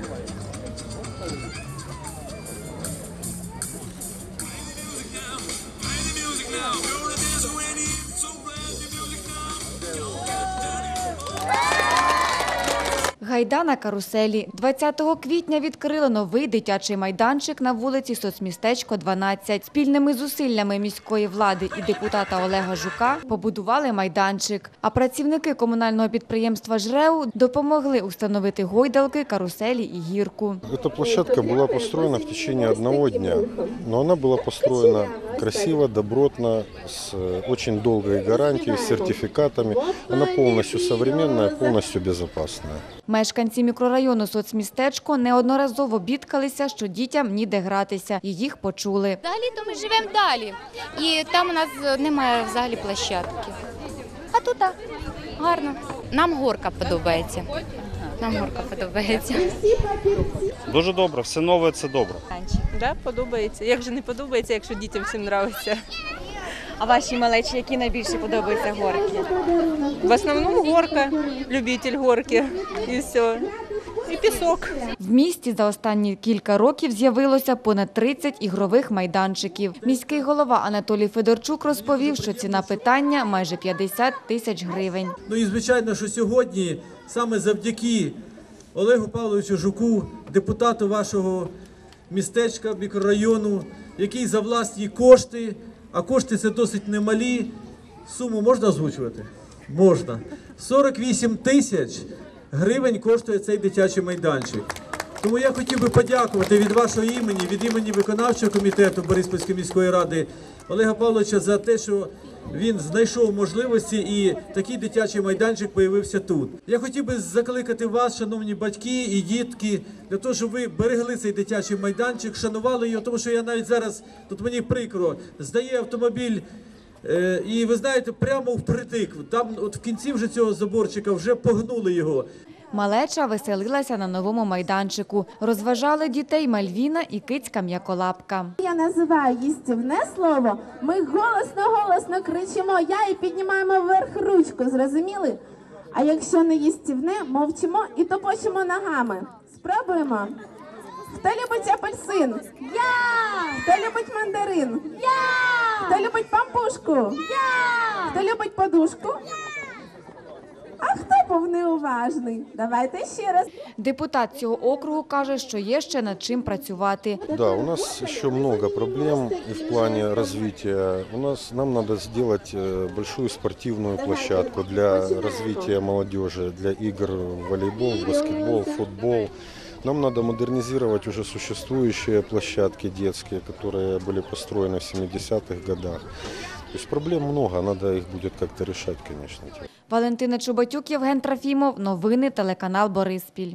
Thank you. Гайда на каруселі. 20 квітня відкрили новий дитячий майданчик на вулиці Соцмістечко 12. Спільними зусиллями міської влади і депутата Олега Жука побудували майданчик. А працівники комунального підприємства «ЖРЕУ» допомогли установити гойдалки, каруселі і гірку. Эта площадка была построена в течение одного дня, но она была построена красиво, добротно, с э, очень долгой гарантией, с сертификатами. Она полностью современная, полностью безопасная. Мешканці мікрорайону соцмістечко неодноразово бідкалися, що дітям ніде гратися, і їх почули. Взагалі то ми живемо далі. І там у нас немає взагалі площадки. А тут так, гарно. Нам горка подобається. Нам горка подобається. Дуже добре, все нове це добре. Да, подобається. Як же не подобається, якщо дітям всім подобається? А ваші малечі, які найбільше подобаються горки? В основному горка, любитель горки і все. І пісок. В місті за останні кілька років з'явилося понад 30 ігрових майданчиків. Міський голова Анатолій Федорчук розповів, що ціна питання майже 50 тисяч гривень. Ну і звичайно, що сьогодні саме завдяки Олегу Павловичу Жуку, депутату вашого містечка, мікрорайону, який за власні кошти, а кошти це досить немалі. Суму можна озвучувати? Можна. 48 тисяч гривень коштує цей дитячий майданчик. Тому я хотів би подякувати від вашого імені, від імені виконавчого комітету Бориспільської міської ради Олега Павловича за те, що він знайшов можливості і такий дитячий майданчик появився тут. Я хотів би закликати вас, шановні батьки і дітки, для того, щоб ви берегли цей дитячий майданчик, шанували його, тому що я навіть зараз тут мені прикро здає автомобіль. Е, І ви знаєте, прямо впритик, там от в кінці вже цього заборчика вже погнули його. Малеча веселилася на новому майданчику. Розважали дітей Мальвіна і кицька М'яколапка. Я називаю їстівне слово. Ми голосно-голосно кричимо Я і піднімаємо вверх ручку. Зрозуміли? А якщо не їстівне, мовчимо і топочемо ногами. Спробуємо. Хто любить апельсин? Я! Хто любить мандарин? Я! Хто любить пампушку? Я! Хто любить подушку? А хто був неуважний? Давайте ще раз. Депутат цього округу каже, що є ще над чим працювати. Да, у нас еще много проблем и в плане развития. У нас нам надо сделать э, большую спортивную площадку для развития молодежи, для игр в волейбол, баскетбол, футбол. Нам надо модернизировать уже существующие площадки детские, которые были построены в 70-х годах. То проблем много, надо их будет как-то решать, конечно. Валентина Чубатюк, Євген Трофімов. Новини телеканал Бориспіль.